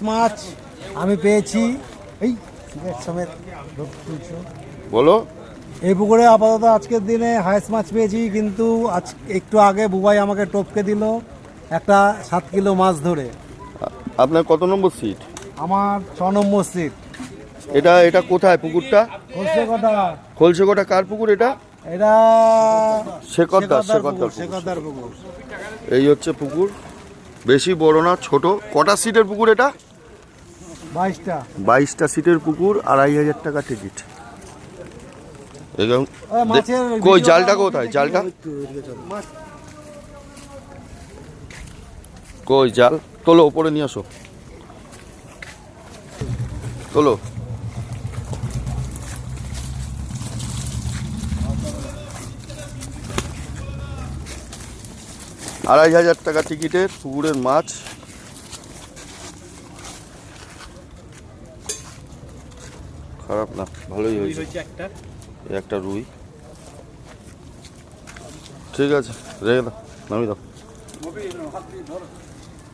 মাছ আমি পেয়েছি। এই সমেত বলো। এই পুকুরে আপাতত আজকের দিনে হায়েস্ট মাছ পেয়েছি কিন্তু আজ একটু আগে বুবাই আমাকে টপকে দিল একটা সাত কিলো মাছ ধরে। আপনার কত নম্বর সিট? আমার ছ নম্বর সিট। এটা এটা কোথায় পুকুরটা? কথা খোলসেকোটা কার পুকুর এটা? এটা শেকরদার শেকরদার পুকুর। এই হচ্ছে পুকুর। বেশি বড় না ছোট। কটা সিটের পুকুর এটা? বাইশটা। বাইশটা সিটের পুকুর আড়াই হাজার টাকা টিকিট। এবং কই জালটা কোথায়? জালটা? কই জাল? তোলো ওপরে নিয়ে আসো। তোলো। আড়াই হাজার টাকা টিকিটের পুকুরের মাছ। খারাপ না ভালোই হয়েছে। এই একটা রুই। ঠিক আছে রেখে দাও নামি দাও।